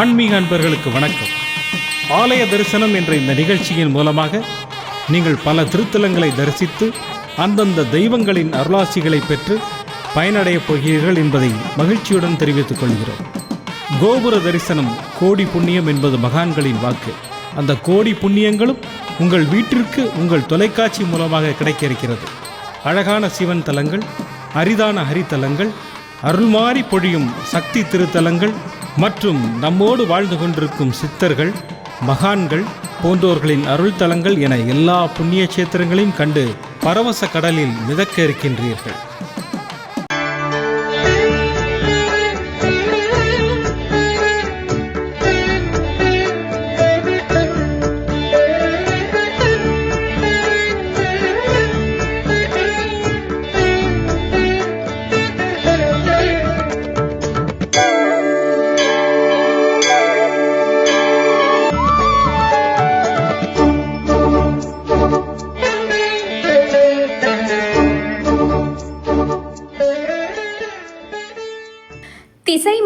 ஆன்மீக அன்பர்களுக்கு வணக்கம். ஆலய தரிசனம் என்ற இந்த நிகழ்ச்சியின் மூலமாக நீங்கள் பல திருத்தலங்களை தரிசித்து அந்தந்த தெய்வங்களின் அருளாசிகளை பெற்று பயனடையப் போகிறீர்கள் என்பதை மகிழ்ச்சியுடன் தெரிவித்துக் கொள்கிறோம். கோபுர தரிசனம் கோடி புண்ணியம் என்பது மகான்களின் வாக்கு. அந்த கோடி புண்ணியங்களும் உங்கள் வீட்டிற்கு உங்கள் தொலைக்காட்சி மூலமாக கிடைக்க இருக்கிறது அழகான சிவன் தலங்கள் அரிதான ஹரித்தலங்கள் அருள்மாறி பொழியும் சக்தி திருத்தலங்கள் மற்றும் நம்மோடு வாழ்ந்து கொண்டிருக்கும் சித்தர்கள் மகான்கள் போன்றோர்களின் அருள் தலங்கள் என எல்லா புண்ணிய சேத்திரங்களையும் கண்டு பரவச கடலில் மிதக்க இருக்கின்றீர்கள்.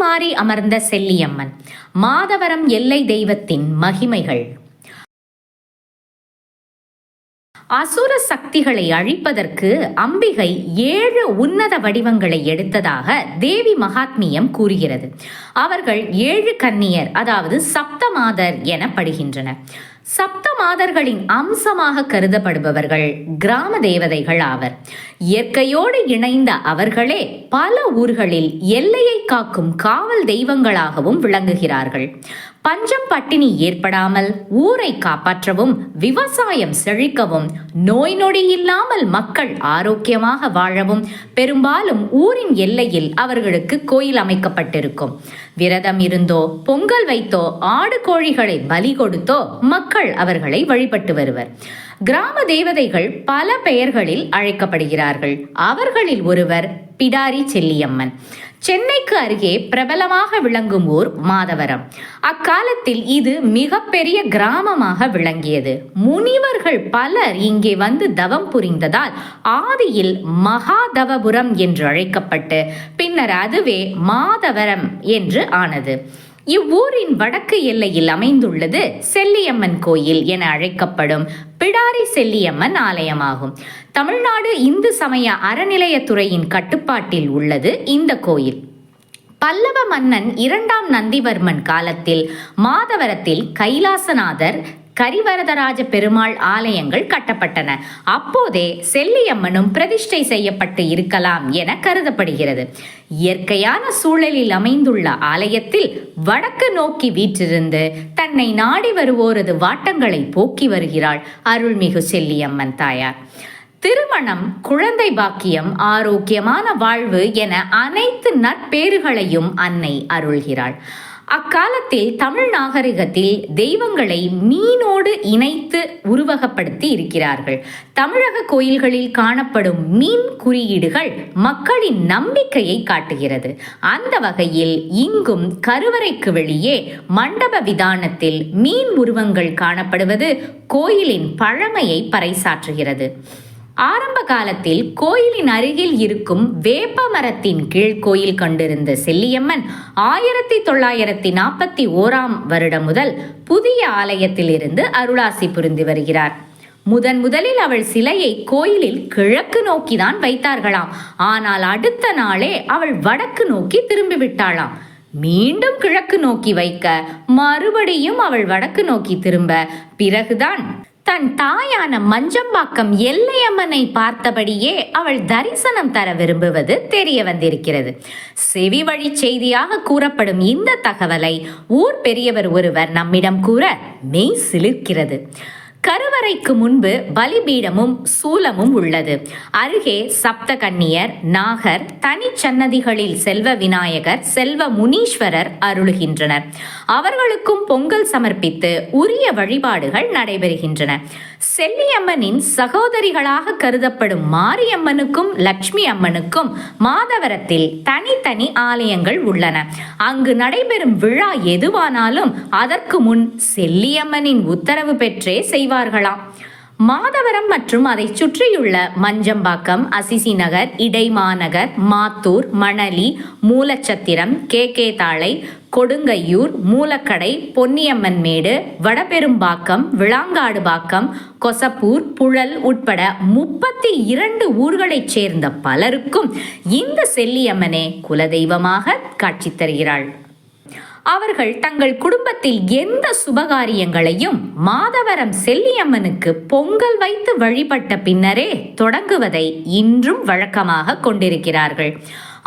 மாறி அமர்ந்த செல்லியம்மன். மாதவரம் எல்லை தெய்வத்தின் மகிமைகள். அசுர சக்திகளை அழிப்பதற்கு அம்பிகை ஏழு உன்னத வடிவங்களை எடுத்ததாக தேவி மகாத்மியம் கூறுகிறது. அவர்கள் ஏழு கன்னியர் அதாவது சப்தமாதர் எனப்படுகின்றனர். சப்தமாதர்களின் அம்சமாக கருதப்படுபவர்கள் கிராம தேவதைகள் ஆவர். இயற்கையோடு இணைந்த அவர்களே பல ஊர்களில் எல்லையை காக்கும் காவல் தெய்வங்களாகவும் விளங்குகிறார்கள். பஞ்சம் பட்டினி ஏற்படாமல் ஊரை காப்பாற்றவும் விவசாயம் செழிக்கவும் நோய் நொடி இல்லாமல் மக்கள் ஆரோக்கியமாக வாழவும் பெரும்பாலும் ஊரின் எல்லையில் அவர்களுக்கு கோயில் அமைக்கப்பட்டிருக்கும். விரதம் இருந்தோ பொங்கல் வைத்தோ ஆடு கோழிகளை பலி கொடுத்தோ மக்கள் அவர்களை வழிபட்டு வருவர். கிராம தேவதைகள் பல பெயர்களில் அழைக்கப்படுகிறார்கள். அவர்களில் ஒருவர் பிடாரி செல்லியம்மன். சென்னைக்கு அருகே பிரபலமாக விளங்கும் ஊர் மாதவரம். அக்காலத்தில் இது மிகப்பெரிய கிராமமாக விளங்கியது. முனிவர்கள் பலர் இங்கே வந்து தவம் புரிந்ததால் ஆதியில் மகாதவபுரம் என்று அழைக்கப்பட்டு பின்னர் அதுவே மாதவரம் என்று ஆனது. இவ்வூரின் வடக்கு எல்லையில் அமைந்துள்ளது செல்லியம்மன் கோயில் என அழைக்கப்படும் பிடாரி செல்லியம்மன் ஆலயமாகும். தமிழ்நாடு இந்து சமய அறநிலையத்துறையின் கட்டுப்பாட்டில் உள்ளது இந்த கோயில். பல்லவ மன்னன் இரண்டாம் நந்திவர்மன் காலத்தில் மாதவரத்தில் கைலாசநாதர் கரிவரதராஜ பெருமாள் ஆலயங்கள் கட்டப்பட்டன. அப்போதே செல்லியம்மனும் பிரதிஷ்டை செய்யப்பட்டு இருக்கலாம் என கருதப்படுகிறது. இயற்கையான சூழலில் அமைந்துள்ள ஆலயத்தில் வடக்கு நோக்கி வீற்றிருந்து தன்னை நாடி வருவோரது வாட்டங்களை போக்கி வருகிறாள் அருள்மிகு செல்லியம்மன் தாயார். திருமணம் குழந்தை பாக்கியம் ஆரோக்கியமான வாழ்வு என அனைத்து நற்பேறுகளையும் அன்னை அருள்கிறாள். அக்காலத்தில் தமிழ் நாகரிகத்தில் தெய்வங்களை மீனோடு இணைத்து உருவகப்படுத்தி இருக்கிறார்கள். தமிழக கோயில்களில் காணப்படும் மீன் குறியீடுகள் மக்களின் நம்பிக்கையை காட்டுகிறது. அந்த வகையில் இங்கும் கருவறைக்கு வெளியே மண்டப விதானத்தில் மீன் உருவங்கள் காணப்படுவது கோயிலின் பழமையை பறைசாற்றுகிறது. ஆரம்ப காலத்தில் கோயிலின் அருகில் இருக்கும் வேப்ப மரத்தின் கீழ் கோயில் கொண்டிருந்த செல்லியம்மன் ஆயிரத்தி தொள்ளாயிரத்தி நாற்பத்தி ஓராம் வருடம் முதல் புதிய ஆலயத்தில் இருந்து அருளாசி புரிந்து வருகிறார். முதன் முதலில் அவள் சிலையை கோயிலில் கிழக்கு நோக்கிதான் வைத்தார்களாம். ஆனால் அடுத்த நாளே அவள் வடக்கு நோக்கி திரும்பி விட்டாளாம் மீண்டும் கிழக்கு நோக்கி வைக்க மறுபடியும் அவள் வடக்கு நோக்கி திரும்ப. பிறகுதான் தன் தாயான மஞ்சம்பாக்கம் எல்லையம்மனை பார்த்தபடியே அவள் தரிசனம் தர விரும்புவது தெரிய வந்திருக்கிறது. செவி வழி செய்தியாக கூறப்படும் இந்த தகவலை ஊர் பெரியவர் ஒருவர் நம்மிடம் கூற மெய் சிலிர்க்கிறது. கருவறைக்கு முன்பு பலிபீடமும் சூலமும் உள்ளது. அருகே சப்த கன்னியர் நாகர் தனிச்சன்னதிகளில் செல்வ விநாயகர் செல்வ முனீஸ்வரர் அருளுகின்றனர். அவர்களுக்கும் பொங்கல் சமர்ப்பித்து உரிய வழிபாடுகள் நடைபெறுகின்றன. செல்லியம்மனின் சகோதரிகளாக கருதப்படும் மாரியம்மனுக்கும் லட்சுமி அம்மனுக்கும் மாதவரத்தில் தனித்தனி ஆலயங்கள் உள்ளன. அங்கு நடைபெறும் விழா எதுவானாலும் அதற்கு முன் செல்லியம்மனின் உத்தரவு பெற்றே செய்வார்களாம். மாதவரம் மற்றும் அதை சுற்றியுள்ள மஞ்சம்பாக்கம் அசிசி நகர் இடைமாநகர் மாத்தூர் மணலி மூலச்சத்திரம் கே கே தாளை கொடுங்கையூர் மூலக்கடை பொன்னியம்மன் மேடு வடபெரும்பாக்கம் விளாங்காடுபாக்கம் கொசப்பூர் புழல் உட்பட முப்பத்தி இரண்டு ஊர்களைச் சேர்ந்த பலருக்கும் இந்த செல்லியம்மனே குலதெய்வமாக காட்சி தருகிறாள். அவர்கள் தங்கள் குடும்பத்தில் எந்த சுபகாரியங்களையும் மாதவரம் செல்லியம்மனுக்கு பொங்கல் வைத்து வழிபட்ட பின்னரே தொடங்குவதை இன்றும் வழக்கமாக கொண்டிருக்கிறார்கள்.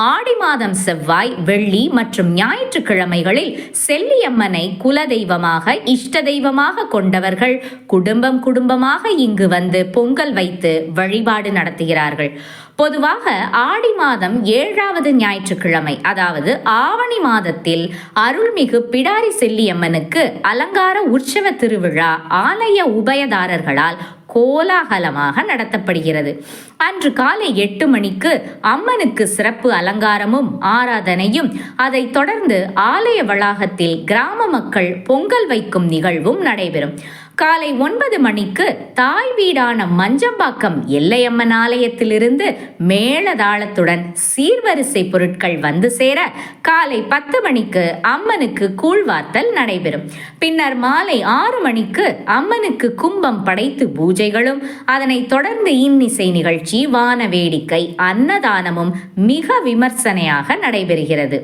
ஆடி மாதம் செவ்வாய் வெள்ளி மற்றும் ஞாயிற்றுக்கிழமைகளில் செல்லியம்மனை குலதெய்வமாக இஷ்ட தெய்வமாக கொண்டவர்கள் குடும்பம் குடும்பமாக இங்கு வந்து பொங்கல் வைத்து வழிபாடு நடத்துகிறார்கள். பொதுவாக ஆடி மாதம் ஏழாவது ஞாயிற்றுக்கிழமை அதாவது ஆவணி மாதத்தில் அருள்மிகு பிடாரி செல்லியம்மனுக்கு அலங்கார உற்சவ திருவிழா ஆலய உபயதாரர்களால் கோலாகலமாக நடத்தப்படுகிறது. அன்று காலை எட்டு மணிக்கு அம்மனுக்கு சிறப்பு அலங்காரமும் ஆராதனையும் அதைத் தொடர்ந்து ஆலய வளாகத்தில் கிராம மக்கள் பொங்கல் வைக்கும் நிகழ்வும் நடைபெறும். காலை ஒன்பது மணிக்கு தாய் வீடான மஞ்சம்பாக்கம் எல்லையம்மன் ஆலயத்திலிருந்து மேளதாளத்துடன் சீர்வரிசை பொருட்கள் வந்து சேர காலை பத்து மணிக்கு அம்மனுக்கு கூழ்வாத்தல் நடைபெறும். பின்னர் மாலை ஆறு மணிக்கு அம்மனுக்கு கும்பம் படைத்து பூஜைகளும் அதனைத் தொடர்ந்து இன்னிசை நிகழ்ச்சி வான வேடிக்கை அன்னதானமும் மிக விமர்சனையாக நடைபெறுகிறது.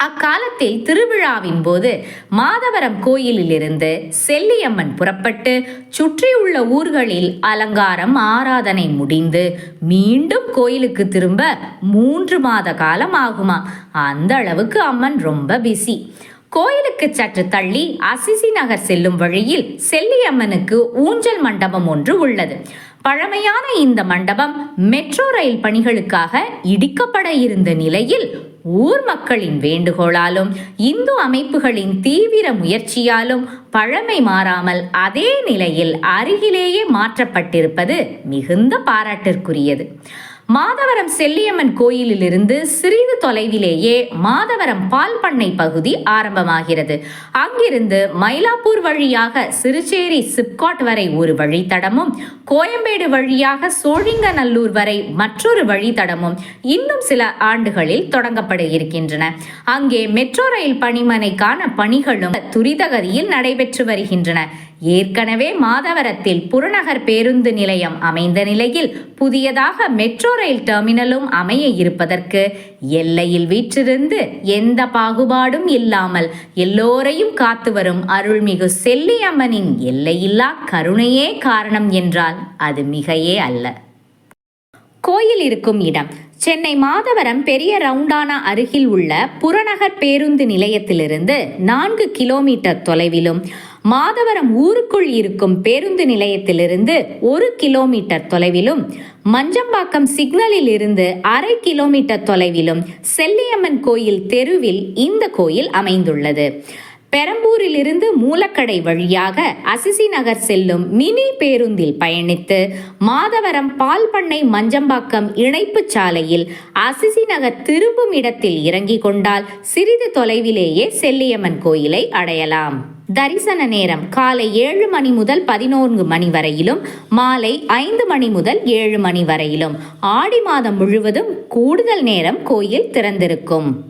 அக்காலத்தில் திருவிழாவின் போது மாதவரம் கோயிலிலிருந்து செல்லியம்மன் புறப்பட்டு சுற்றியுள்ள ஊர்களில் அலங்காரம் ஆராதனை முடிந்து மீண்டும் கோயிலுக்கு திரும்ப மூன்று மாத காலம் ஆகுமா? அந்த அளவுக்கு அம்மன் ரொம்ப பிஸி கோயிலுக்கு சற்று தள்ளி அசிசி நகர் செல்லும் வழியில் செல்லியம்மனுக்கு ஊஞ்சல் மண்டபம் ஒன்று உள்ளது. பழமையான இந்த மண்டபம் மெட்ரோ ரயில் பணிகளுக்காக இடிக்கப்பட இருந்த நிலையில் ஊர் மக்களின் வேண்டுகோளாலும் இந்து அமைப்புகளின் தீவிர முயற்சியாலும் பழமை மாறாமல் அதே நிலையில் அருகிலேயே மாற்றப்பட்டிருப்பது மிகுந்த பாராட்டிற்குரியது. மாதவரம் செல்லியம்மன் கோயிலிலிருந்து சிறிது தொலைவிலேயே மாதவரம் பால் பண்ணை பகுதி ஆரம்பமாகிறது. அங்கிருந்து மயிலாப்பூர் வழியாக சிறுச்சேரி சிப்காட் வரை ஒரு வழித்தடமும் கோயம்பேடு வழியாக சோழிங்கநல்லூர் வரை மற்றொரு வழித்தடமும் இன்னும் சில ஆண்டுகளில் தொடங்கப்பட இருக்கின்றன. அங்கே மெட்ரோ ரயில் பணிமனைக்கான பணிகளும் துரிதகதியில் நடைபெற்று வருகின்றன. ஏற்கனவே மாதவரத்தில் புறநகர் பேருந்து நிலையம் அமைந்த நிலையில் புதியதாக மெட்ரோ ரயில் டெர்மினலும் அமைய இருப்பதற்கு எல்லையில் வீற்றிருந்து எந்த பாகுபாடும் இல்லாமல் எல்லோரையும் காத்து வரும் அருள்மிகு செல்லியம்மனின் எல்லையில்லா கருணையே காரணம் என்றால் அது மிகையே அல்ல. கோயில் இருக்கும் இடம். சென்னை மாதவரம் பெரிய ரவுண்டானா அருகில் உள்ள புறநகர் பேருந்து நிலையத்திலிருந்து நான்கு கிலோமீட்டர் தொலைவிலும் மாதவரம் ஊருக்குள் இருக்கும் பேருந்து நிலையத்திலிருந்து ஒரு கிலோமீட்டர் தொலைவிலும் மஞ்சம்பாக்கம் சிக்னலில் இருந்து அரை கிலோமீட்டர் தொலைவிலும் செல்லியம்மன் கோயில் தெருவில் இந்த கோயில் அமைந்துள்ளது. பெரம்பூரிலிருந்து மூலக்கடை வழியாக அசிசி நகர் செல்லும் மினி பேருந்தில் பயணித்து மாதவரம் பால் பண்ணை மஞ்சம்பாக்கம் இணைப்பு சாலையில் அசிசி நகர் திரும்பும் இடத்தில் இறங்கிக் கொண்டால் சிறிது தொலைவிலேயே செல்லியம்மன் கோயிலை அடையலாம். தரிசன நேரம் காலை ஏழு மணி முதல் பதினோரு மணி வரையிலும் மாலை ஐந்து மணி முதல் ஏழு மணி வரையிலும். ஆடி மாதம் முழுவதும் கூடுதல் நேரம் கோயில் திறந்திருக்கும்.